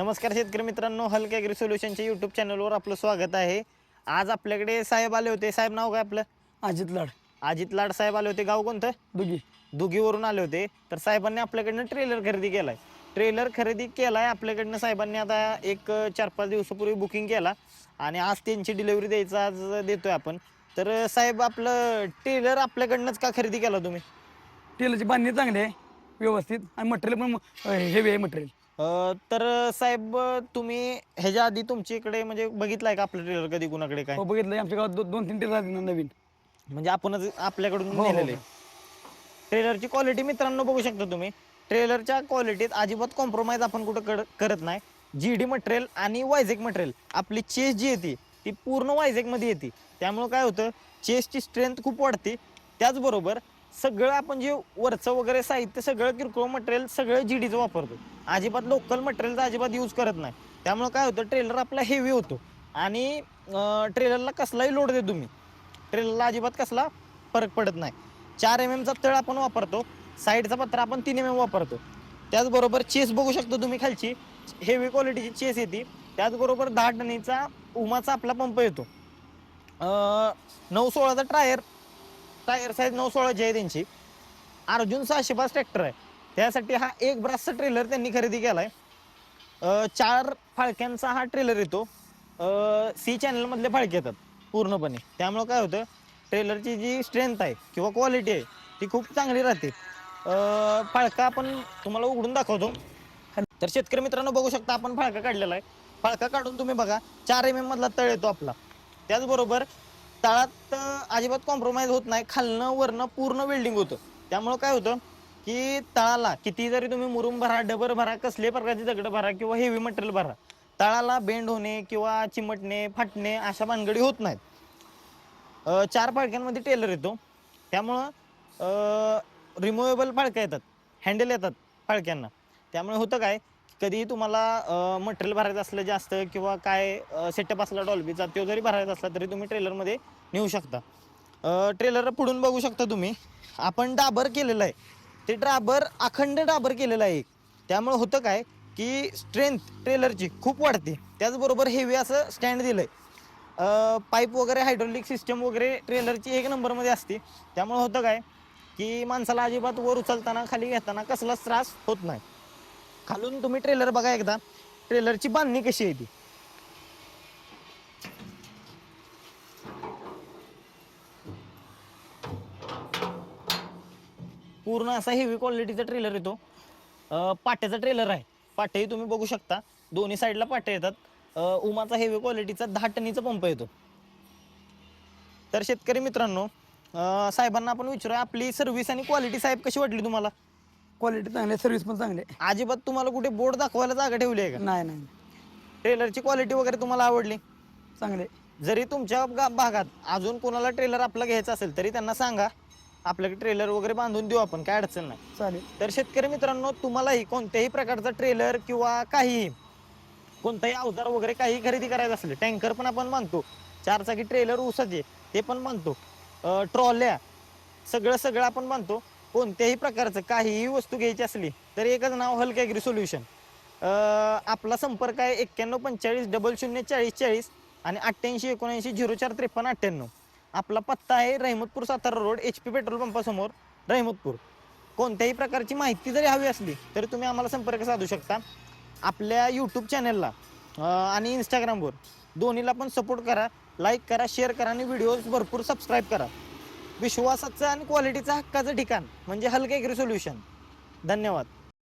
नमस्कार शेतकरी मित्रांनो हलके ॲग्री सोल्युशनच्या यूट्यूब चॅनलवर आपलं स्वागत आहे. आज आपल्याकडे साहेब आले होते. साहेब नाव काय आपलं? अजित लाड. अजित लाड साहेब आले होते. गाव कोणतं? दुगी. दुगीवरून आले होते. तर साहेबांनी आपल्याकडनं ट्रेलर खरेदी केलाय. ट्रेलर खरेदी केलाय. आपल्याकडनं साहेबांनी आता एक चार पाच दिवसापूर्वी बुकिंग केला. आणि आज त्यांची डिलिव्हरी द्यायचं आज देतोय आपण. तर साहेब आपलं ट्रेलर आपल्याकडनंच का खरेदी केला तुम्ही? तेलाची बांधणी चांगली आहे. व्यवस्थित. आणि मटेरियल पण हेवी आहे मटेरियल तर साहेब तुम्ही ह्याच्या आधी तुमच्या इकडे म्हणजे बघितलाय का आपलं ट्रेलर कधी कुणाकडे काय? हो बघितलं आमच्या गावात दो- दोन तीन टेलर आहेत ना नवीन. म्हणजे आपणच आपल्याकडून हो, हो, नेलेले. हो. ट्रेलरची क्वालिटी मित्रांनो बघू शकता तुम्ही. ट्रेलरच्या क्वालिटीत अजिबात कॉम्प्रोमाइज आपण कुठं कर- करत नाही. जी डी मटेरियल आणि वायझेक मटेरियल आपली चेस जी येते ती पूर्ण वायझेकमध्ये येते. त्यामुळं काय होतं चेसची स्ट्रेंथ खूप वाढते. त्याचबरोबर सगळं आपण जे वरचं वगैरे साहित्य सगळं किरकोळ मटेरियल सगळं जी डीचं वापरतो अजिबात लोकल मटेरियलचा अजिबात यूज करत नाही. त्यामुळं काय होतं ट्रेलर आपला हेवी होतो. आणि ट्रेलरला कसलाही लोड देतो तुम्ही ट्रेलरला अजिबात कसला फरक पडत नाही. चार एम एमचा तळ आपण वापरतो साईडचा पत्रा आपण तीन एम एम वापरतो. त्याचबरोबर चेस बघू शकतो तुम्ही खालची. हेवी क्वालिटीची चेस येते. त्याचबरोबर दहा टनीचा उमाचा आपला पंप येतो. नऊ सोळाचा टायर टायर साईज नऊ सोळाची आहे त्यांची अर्जुन सहाशे पाच ट्रॅक्टर आहे. त्यासाठी हा एक ब्रासचा ट्रेलर त्यांनी खरेदी केला आहे चार फाळक्यांचा हा ट्रेलर येतो. सी चॅनलमधले फाळके येतात पूर्णपणे. त्यामुळं काय होतं ट्रेलरची जी स्ट्रेंथ आहे किंवा क्वालिटी आहे ती खूप चांगली राहते. फाळका आपण तुम्हाला उघडून दाखवतो. तर शेतकरी मित्रांनो बघू शकता आपण फाळका काढलेला आहे. फाळका काढून तुम्ही बघा चार एम एम मधला तळ येतो आपला. त्याचबरोबर तळात अजिबात कॉम्प्रोमाइज होत नाही. खालनं वरनं पूर्ण वेल्डिंग होतं. त्यामुळं काय होतं की तळाला किती जरी तुम्ही मुरुम भरा डबर भरा कसले प्रकारचे दगड भरा किंवा हेवी मटेरियल भरा तळाला बेंड होणे किंवा चिमटणे फाटणे अशा भानगडी होत नाहीत. चार फाळक्यांमध्ये टेलर येतो. त्यामुळं रिमुवेबल फाळक्या येतात. हँडल येतात फाळक्यांना त्यामुळे होतं काय कधीही तुम्हाला मटेरियल भरायचं असलं जास्त किंवा काय सेटअप असला डॉल्बीचा तो जरी भरायचा असला तरी तुम्ही ट्रेलरमध्ये नेऊ शकता. ट्रेलर पुढून बघू शकता तुम्ही. आपण डाबर केलेलं आहे. ते डाबर अखंड डाबर केलेलं आहे त्यामुळं त्यामुळे होतं काय की स्ट्रेंथ ट्रेलरची खूप वाढते. त्याचबरोबर हेवी असं स्टँड दिलं आहे पाईप वगैरे हायड्रोलिक सिस्टम वगैरे ट्रेलरची एक नंबरमध्ये असते. त्यामुळे होतं काय की माणसाला अजिबात वर उचलताना खाली घेताना कसलाच त्रास होत नाही. खालून तुम्ही ट्रेलर बघा एकदा. ट्रेलरची बांधणी कशी आहे ती? पूर्ण असा हेवी क्वालिटीचा ट्रेलर येतो. पाट्याचा ट्रेलर आहे. पाट्याही तुम्ही बघू शकता. दोन्ही साईडला पाट्या येतात. उमाचा हेवी क्वालिटीचा दहा टनीचा पंप येतो. तर शेतकरी मित्रांनो साहेबांना आपण विचारूया आपली सर्व्हिस आणि क्वालिटी साहेब कशी वाटली तुम्हाला? क्वालिटी चांगली आहे सर्व्हिस पण चांगली आहे. अजिबात तुम्हाला कुठे बोर्ड दाखवायला जागा ठेवली आहे का? नाही नाही. ट्रेलरची क्वालिटी वगैरे तुम्हाला आवडली? चांगले. जरी तुमच्या गा- भागात अजून कोणाला ट्रेलर आपला घ्यायचा असेल तरी त्यांना सांगा. आपल्याकडे ट्रेलर वगैरे बांधून देऊ आपण काय अडचण नाही. चालेल. तर शेतकरी मित्रांनो तुम्हालाही कोणत्याही प्रकारचा ट्रेलर किंवा काहीही कोणताही अवजार वगैरे काही खरेदी करायचं असेल टँकर पण आपण बांधतो चारचाकी ट्रेलर ऊसाचे ते पण अं, ट्रॉल्या सगळं सगळं आपण बांधतो कोणत्याही प्रकारचं काहीही वस्तू घ्यायची असली तर एकच नाव हलके सोल्युशन. आपला संपर्क आहे एक्क्याण्णव पंचेचाळीस डबल शून्य चाळीस चाळीस आणि अठ्ठ्याऐंशी एकोणऐंशी झिरो चार त्रेपन्न अठ्ठ्याण्णव. आपला पत्ता आहे Rahimatpur Satara road H P petrol पंपासमोर Rahimatpur. कोणत्याही प्रकारची माहिती जरी हवी असली तरी तुम्ही आम्हाला संपर्क साधू शकता. आपल्या यूट्यूब चॅनलला आणि इंस्टाग्रामवर दोन्हीला पण सपोर्ट करा लाईक करा शेअर करा आणि व्हिडिओज भरपूर सबस्क्राईब करा. विश्वासाचं आणि क्वालिटीचं हक्काचं ठिकाण म्हणजे हलके सोल्युशन धन्यवाद.